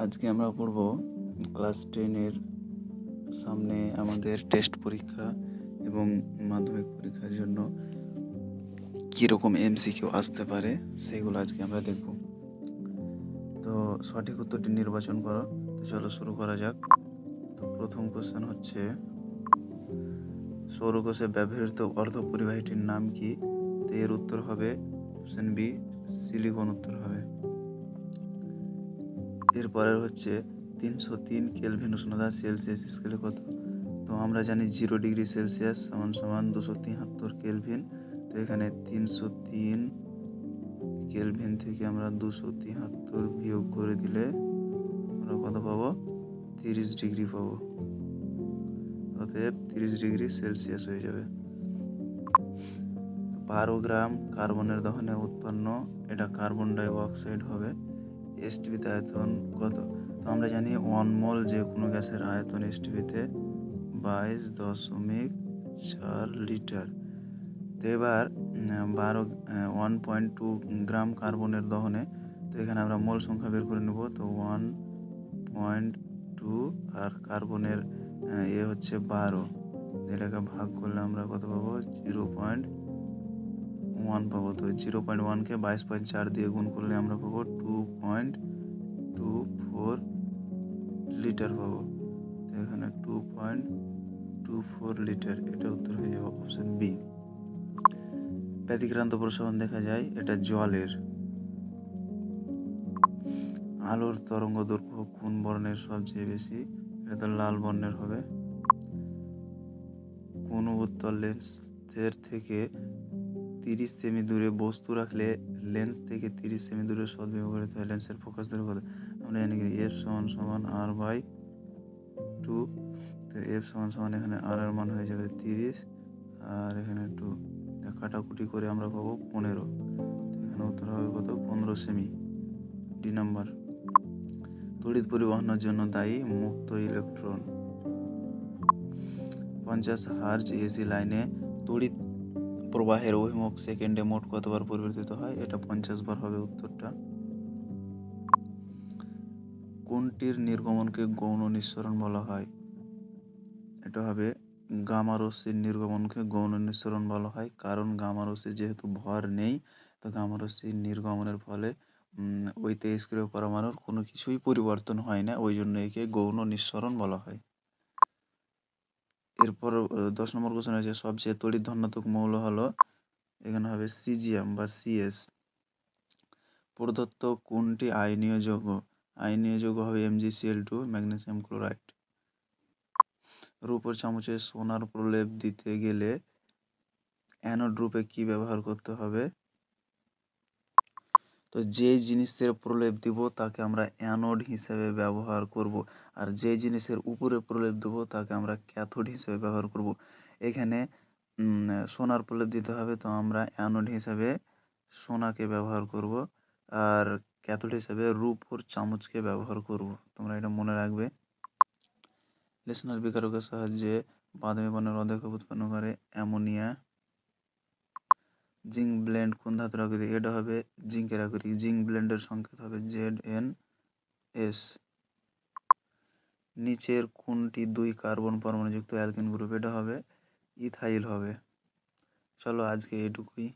আজকে আমরা পড়ব ক্লাস টেনের সামনে আমাদের টেস্ট পরীক্ষা এবং মাধ্যমিক পরীক্ষার জন্য কীরকম এম সি এমসিকিউ আসতে পারে সেগুলো আজকে আমরা দেখব। তো সঠিক উত্তরটি নির্বাচন করো। তো চলো শুরু করা যাক। তো প্রথম কোশ্চেন হচ্ছে, সৌরকোষে ব্যবহৃত অর্ধপরিবাহীটির নাম কি? তো এর উত্তর হবে অপশন বি সিলিকন উত্তর হবে। এরপরের হচ্ছে তিনশো তিন কেলভিন উষ্ণতা সেলসিয়াস স্কেলে কত? তো আমরা জানি জিরো ডিগ্রি সেলসিয়াস সমান সমান দুশো তিয়াত্তর কেলভিন তো এখানে তিনশো তিন কেলভিন থেকে আমরা দুশো তিয়াত্তর বিয়োগ করে দিলে আমরা কত পাবো? তিরিশ ডিগ্রি পাবো। অতএব তিরিশ ডিগ্রি সেলসিয়াস হয়ে যাবে। বারো গ্রাম কার্বনের দহনে উৎপন্ন, এটা কার্বন ডাই অক্সাইড হবে। এসটিভিতে আয়তন কত? তো আমরা জানি ওয়ান মোল যে কোনো গ্যাসের আয়তন এসটিভিতে বাইশ দশমিক চার লিটার। তো এবার বারো ওয়ান পয়েন্ট টু গ্রাম কার্বনের দহনে, তো এখানে আমরা মোল সংখ্যা বের করে নেব। তো ওয়ান পয়েন্ট টু আর কার্বনের এ হচ্ছে বারো। এটাকে ভাগ করলে আমরা কত পাবো? জিরো পয়েন্ট ওয়ান পাবো। তো জিরো পয়েন্ট ওয়ানকে বাইশ পয়েন্ট চার দিয়ে গুণ করলে আমরা পাবো two point two four litre পাবো। তো এখানে two point two four litre এটা উত্তর হয়ে যাবে অপশন বি ব্যতিক্রান্ত প্রসারণ দেখা যায়, এটা জলের। আলোর তরঙ্গ দৈর্ঘ্য কোন বর্ণের সবচেয়ে বেশি? এটা তো লাল বর্ণের হবে। কোন উত্তর লেন্সের থেকে তিরিশ সেমি দূরে বস্তু রাখলে লেন্স থেকে তিরিশ সেমি দূরে সদ্ব্যবহৃত হয় লেন্সের ফোকাস দূরে কত আমরা জানি কি এফ সমান সমান আর বাই টু তো এফ সমান সমান এখানে আর এর মান হয়ে যাবে তিরিশ, আর এখানে টু কাটাকুটি করে আমরা পাবো পনেরো। এখানে উত্তর হবে কত? পনেরো সেমি। ডি নাম্বার তড়িৎ পরিবহনের জন্য দায়ী মুক্ত ইলেকট্রন পঞ্চাশ হার্জ এসি লাইনে তড়িৎ প্রবাহের অভিমুখ সেকেন্ডে মোট কতবার পরিবর্তিত হয়? এটা পঞ্চাশ বার হবে উত্তরটা। কোনটির নির্গমনকে গৌণ নিঃসরণ বলা হয়? এটা হবে গামারসির নির্গমনকে গৌণ নিঃসরণ বলা হয়। কারণ গামারসির যেহেতু ভর নেই, তো গামারসির নির্গমনের ফলে ওই তেইশ কিলো পরমাণুর কোনো কিছুই পরিবর্তন হয় না। ওই জন্য একে গৌণ নিঃসরণ বলা হয়। এরপর দশ নম্বর কোশ্চেন আছে সবচেয়ে তড়িৎ ধনাত্মক মৌল হলো, এখানে হবে সিজিএম বা সিএস। প্রদত্ত কোনটি আইনীয় যৌগ? আইনীয় যৌগ হবে M G C L two, magnesium chloride. রূপর চামচে সোনার প্রলেপ দিতে গেলে অ্যানোড রূপে কি ব্যবহার করতে হবে? তো যে জিনিসের প্রলেপ দিব, তাকে আমরা অ্যানোড হিসেবে ব্যবহার করব। আর যে জিনিসের উপরে প্রলেপ দেব, তাকে আমরা ক্যাথোড হিসেবে ব্যবহার করব। এখানে সোনার প্রলেপ দিতে হবে, তো আমরা অ্যানোড হিসাবে সোনাকে ব্যবহার করব। আর ক্যাথোড হিসেবে রূপোর চামচকে ব্যবহার করব। তোমরা এটা মনে রাখবে। লেসনার বিকারকের সাহায্যে বাদামি বর্ণের অধ্যক্ষ উৎপন্ন করে অ্যামোনিয়া জিঙ্ক ব্লেন্ড কোন ধাতুর আকৃতি এটা হবে জিঙ্কের আকৃতি জিঙ্ক ব্লেন্ডের সংকেত হবে জেড এন এস নিচের কোনটি দুই কার্বন পরমাণুযুক্ত অ্যালকেন গ্রুপ? এটা হবে ইথাইল হবে। চলো আজকে এটুকুই